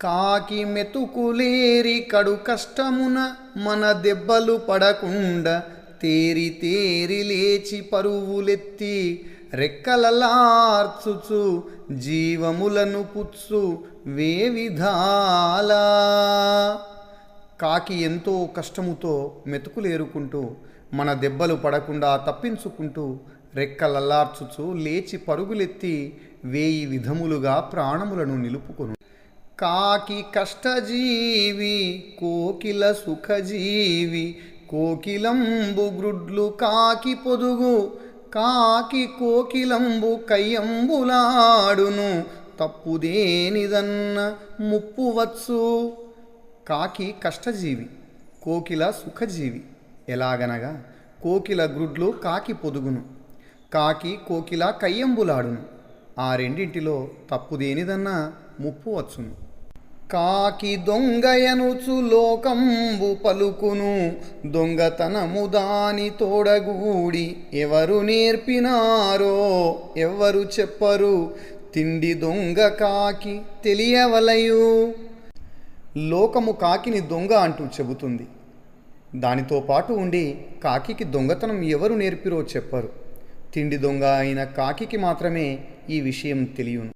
కాకి మెతుకులేరి కడు కష్టమున మన దెబ్బలు పడకుండా తేరి తేరి లేచి పరువులెత్తి రెక్కలలార్చుచు జీవములను పుచ్చు వేవిధాలా. కాకి ఎంతో కష్టముతో మెతుకులేరుకుంటూ మన దెబ్బలు పడకుండా తప్పించుకుంటూ రెక్కలల్లార్చుచు లేచి పరుగులెత్తి వేయి విధములుగా ప్రాణములను నిలుపుకొను. కాకి కష్టజీవి కోకిల సుఖజీవి కోకిలంబు గ్రుడ్లు కాకి పొదుగు కాకి కోకిలంబు కయ్యంబులాడును తప్పుదేనిదన్న ముప్పువచ్చు. కాకి కష్టజీవి కోకిల సుఖజీవి ఎలాగనగా కోకిల గ్రుడ్లు కాకి పొదుగును కాకి కోకిల కయ్యంబులాడును ఆ రెండింటిలో తప్పుదేనిదన్నా ముప్పు వచ్చును. కాకి దొంగయనుచు లోకంబు పలుకును. దొంగతనము దాని తోడగూడి ఎవరు నేర్పినారో ఎవరు చెప్పరు. తిండి దొంగ కాకి తెలియవలయు. లోకము కాకిని దొంగ అంటూ చెబుతుంది. దానితో పాటు ఉండి కాకికి దొంగతనం ఎవరు నేర్పిరో చెప్పరు. తిండి దొంగ అయిన కాకికి మాత్రమే ఈ విషయం తెలియను.